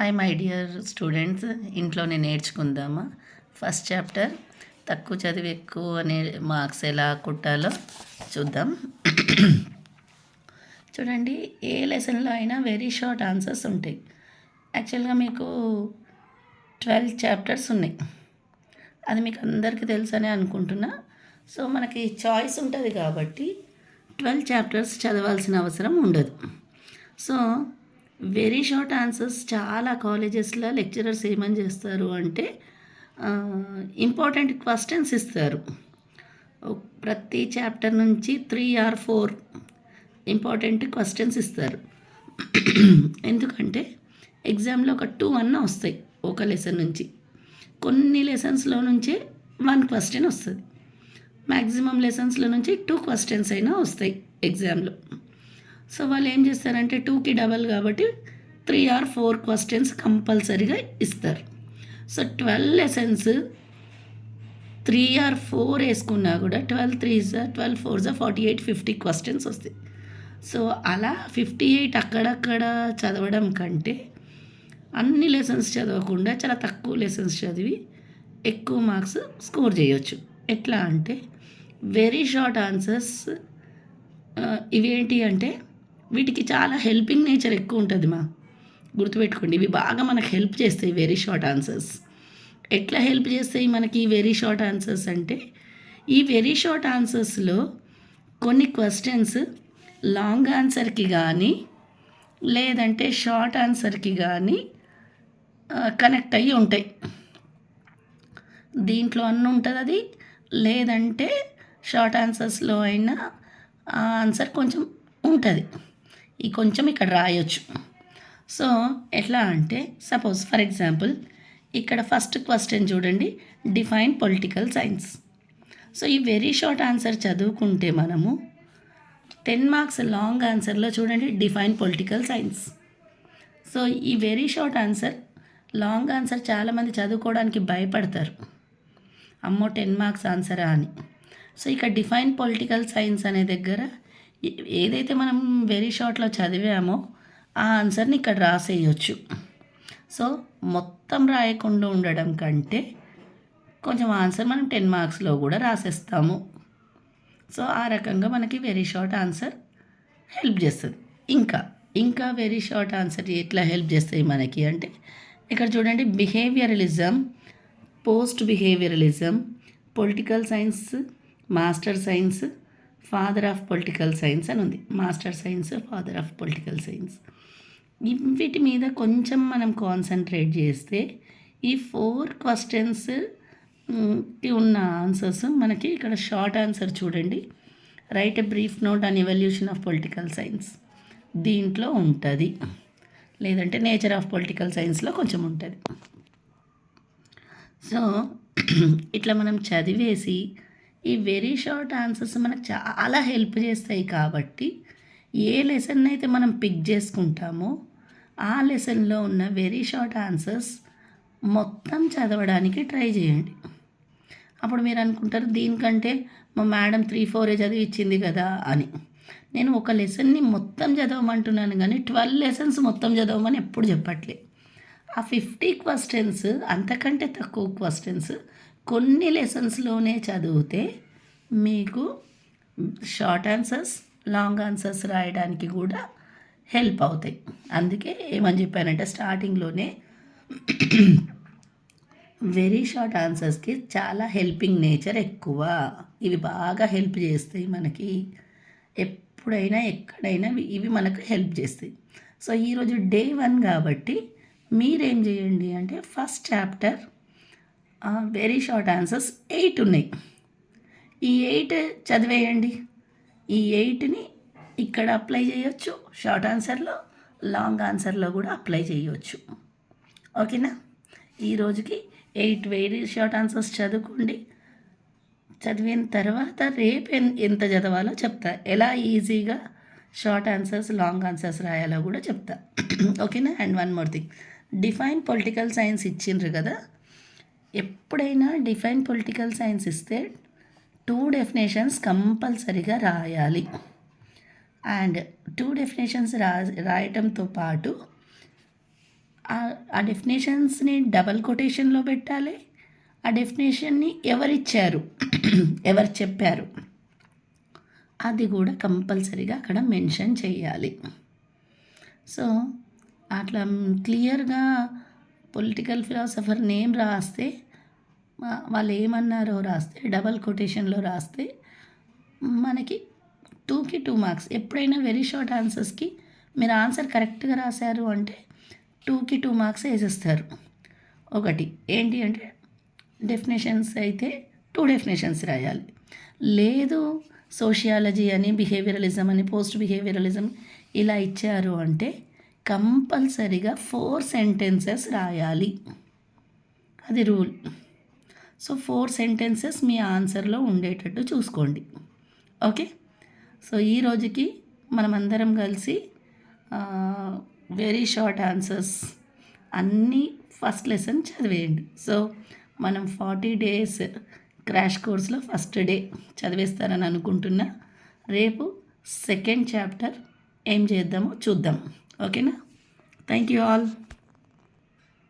Hi my dear students ఇంట్లోనే నేర్చుకుందామా? First chapter తక్కువ చదివి ఎక్కువ అనే మార్క్స్ ఎలా కుట్టాలో చూద్దాం. చూడండి ఏ లెసన్లో అయినా వెరీ షార్ట్ ఆన్సర్స్ ఉంటాయి. యాక్చువల్గా మీకు ట్వెల్వ్ చాప్టర్స్ ఉన్నాయి. అది మీకు అందరికీ తెలుసనే అనుకుంటున్నా. సో మనకి చాయిస్ ఉంటుంది కాబట్టి ట్వెల్వ్ చాప్టర్స్ చదవాల్సిన అవసరం ఉండదు. సో వెరీ షార్ట్ ఆన్సర్స్ చాలా కాలేజెస్లో లెక్చరర్స్ ఏమని చేస్తారు అంటే ఇంపార్టెంట్ క్వశ్చన్స్ ఇస్తారు. ప్రతి చాప్టర్ నుంచి three or four important questions ఇస్తారు. ఎందుకంటే ఎగ్జామ్లో ఒక టూ అన్న వస్తాయి ఒక లెసన్ నుంచి. కొన్ని లెసన్స్లో నుంచే వన్ క్వశ్చన్ వస్తుంది. మ్యాక్సిమం లెసన్స్లో నుంచి టూ క్వశ్చన్స్ అయినా వస్తాయి ఎగ్జామ్లో. సో వాళ్ళు ఏం చేస్తారంటే టూకి డబల్ కాబట్టి త్రీ ఆర్ ఫోర్ క్వశ్చన్స్ కంపల్సరీగా ఇస్తారు. So twelve lessons three or four వేసుకున్నా కూడా ట్వెల్వ్ త్రీ ట్వెల్వ్ ఫోర్ జా ఫార్టీ ఎయిట్ ఫిఫ్టీ క్వశ్చన్స్ వస్తాయి. సో అలా ఫిఫ్టీ ఎయిట్ అక్కడక్కడ చదవడం కంటే అన్ని లెసన్స్ చదవకుండా చాలా తక్కువ లెసన్స్ చదివి ఎక్కువ మార్క్స్ స్కోర్ చేయొచ్చు. ఎట్లా అంటే వెరీ షార్ట్ ఆన్సర్స్ ఇవేంటి అంటే వీటికి చాలా హెల్పింగ్ నేచర్ ఎక్కువ ఉంటుంది మా. గుర్తుపెట్టుకోండి ఇవి బాగా మనకు హెల్ప్ చేస్తాయి వెరీ షార్ట్ ఆన్సర్స్ ఎట్లా హెల్ప్ చేస్తాయి మనకి ఈ వెరీ షార్ట్ ఆన్సర్స్ అంటే ఈ వెరీ షార్ట్ ఆన్సర్స్లో కొన్ని క్వశ్చన్స్ లాంగ్ ఆన్సర్కి కానీ లేదంటే షార్ట్ ఆన్సర్కి కానీ కనెక్ట్ అయ్యి ఉంటాయి. దీంట్లో అన్నీ ఉంటుంది అది లేదంటే షార్ట్ ఆన్సర్స్లో అయినా ఆ ఆన్సర్ కొంచెం ఉంటుంది. ఈ కొంచెం ఇక్కడ రాయొచ్చు. సో ఎట్లా అంటే సపోజ్ ఫర్ ఎగ్జాంపుల్ ఇక్కడ ఫస్ట్ క్వశ్చన్ చూడండి. డిఫైన్ పొలిటికల్ సైన్స్ సో ఈ వెరీ షార్ట్ ఆన్సర్ చదువుకుంటే మనము టెన్ మార్క్స్ లాంగ్ ఆన్సర్లో చూడండి డిఫైన్ పొలిటికల్ సైన్స్ సో ఈ very short answer long answer చాలామంది చదువుకోవడానికి భయపడతారు. అమ్మో టెన్ మార్క్స్ ఆన్సరా అని. సో ఇక డిఫైన్ పొలిటికల్ సైన్స్ అనే దగ్గర ఏదైతే మనం వెరీ షార్ట్లో చదివామో ఆ ఆన్సర్ని ఇక్కడ రాసేయచ్చు. సో మొత్తం రాయకుండా ఉండడం కంటే కొంచెం ఆన్సర్ మనం టెన్ మార్క్స్లో కూడా రాసేస్తాము. సో ఆ రకంగా మనకి వెరీ షార్ట్ ఆన్సర్ హెల్ప్ చేస్తుంది. ఇంకా ఇంకా వెరీ షార్ట్ ఆన్సర్ ఎట్లా హెల్ప్ చేస్తాయి మనకి అంటే ఇక్కడ చూడండి behaviouralism post behaviouralism political science master science father of political science అని ఉంది. Master science father of political science వీటి మీద కొంచెం మనం కాన్సన్ట్రేట్ చేస్తే ఈ ఫోర్ క్వశ్చన్స్ ఉన్న ఆన్సర్స్ మనకి ఇక్కడ షార్ట్ ఆన్సర్ చూడండి. Write a brief note on evolution of political science దీంట్లో ఉంటుంది. లేదంటే నేచర్ ఆఫ్ పొలిటికల్ సైన్స్లో కొంచెం ఉంటుంది. సో ఇట్లా మనం చదివేసి ఈ వెరీ షార్ట్ ఆన్సర్స్ మనకు చాలా హెల్ప్ చేస్తాయి కాబట్టి ఏ లెసన్ అయితే మనం పిక్ చేసుకుంటామో ఆ లెసన్లో ఉన్న వెరీ షార్ట్ ఆన్సర్స్ మొత్తం చదవడానికి ట్రై చేయండి. అప్పుడు మీరు అనుకుంటారు దీనికంటే మా మేడం త్రీ ఫోరే చదివి ఇచ్చింది కదా అని. నేను ఒక లెసన్ని మొత్తం చదవమంటున్నాను కానీ ట్వెల్వ్ లెసన్స్ మొత్తం చదవమని ఎప్పుడు చెప్పట్లే. ఆ ఫిఫ్టీ క్వశ్చన్స్ అంతకంటే తక్కువ క్వశ్చన్స్ కొన్ని లెసన్స్లోనే చదివితే మీకు షార్ట్ ఆన్సర్స్ లాంగ్ ఆన్సర్స్ రాయడానికి కూడా హెల్ప్ అవుతాయి. అందుకే ఏమని చెప్పానంటే స్టార్టింగ్లోనే వెరీ షార్ట్ ఆన్సర్స్కి చాలా హెల్పింగ్ నేచర్ ఎక్కువ. ఇవి బాగా హెల్ప్ చేస్తాయి మనకి. ఎప్పుడైనా ఎక్కడైనా ఇవి మనకు హెల్ప్ చేస్తాయి. సో ఈరోజు డే వన్ కాబట్టి మీరేం చేయండి అంటే first chapter very short answers eight ఉన్నాయి. ఈ ఎయిట్ చదివేయండి. ఈ ఎయిట్ని ఇక్కడ అప్లై చేయొచ్చు. షార్ట్ ఆన్సర్లో లాంగ్ ఆన్సర్లో కూడా అప్లై చేయవచ్చు ఓకేనా ఈ రోజుకి ఎయిట్ వెరీ షార్ట్ ఆన్సర్స్ చదువుకోండి. చదివిన తర్వాత రేపు ఎంత చదవాలో చెప్తా. ఎలా ఈజీగా షార్ట్ ఆన్సర్స్ లాంగ్ ఆన్సర్స్ రాయాలో కూడా చెప్తా. ఓకేనా and one more thing define political science ఇచ్చిండ్రు కదా? ఎప్పుడైనా డిఫైన్ పొలిటికల్ సైన్స్ ఇస్తే టూ డెఫినేషన్స్ కంపల్సరీగా రాయాలి. అండ్ టూ డెఫినేషన్స్ రా రాయటంతో పాటు ఆ- డెఫినేషన్స్ని డబల్ కొటేషన్లో పెట్టాలి. ఆ డెఫినేషన్ని ఎవరిచ్చారు? ఎవరు చెప్పారు? అది కూడా కంపల్సరీగా అక్కడ మెన్షన్ చేయాలి. సో అట్లా క్లియర్గా పొలిటికల్ ఫిలాసఫర్ నేమ్ రాస్తే వాళ్ళు ఏమన్నారో రాస్తే డబల్ కొటేషన్లో రాస్తే మనకి టూకి టూ మార్క్స్. ఎప్పుడైనా వెరీ షార్ట్ ఆన్సర్స్కి మీరు ఆన్సర్ కరెక్ట్గా రాశారు అంటే టూకి టూ మార్క్స్ వేసేస్తారు. ఒకటి ఏంటి అంటే డెఫినేషన్స్ అయితే టూ డెఫినేషన్స్ రాయాలి. లేదు సోషియాలజీ అని బిహేవియరలిజం అని పోస్ట్ బిహేవియరలిజం ఇలా ఇచ్చారు అంటే కంపల్సరీగా ఫోర్ సెంటెన్సెస్ రాయాలి. అది రూల్. సో ఫోర్ సెంటెన్సెస్ మీ ఆన్సర్లో ఉండేటట్టు చూసుకోండి. ఓకే? సో ఈ రోజుకి మనమందరం కలిసి వెరీ షార్ట్ ఆన్సర్స్ అన్నీ ఫస్ట్ లెసన్ చదివేయండి. సో మనం ఫార్టీ డేస్ క్రాష్ కోర్స్లో ఫస్ట్ డే చదివేస్తారని అనుకుంటున్నా రేపు సెకండ్ చాప్టర్ ఏం చేద్దామో చూద్దాం. ఓకేనా? Thank you all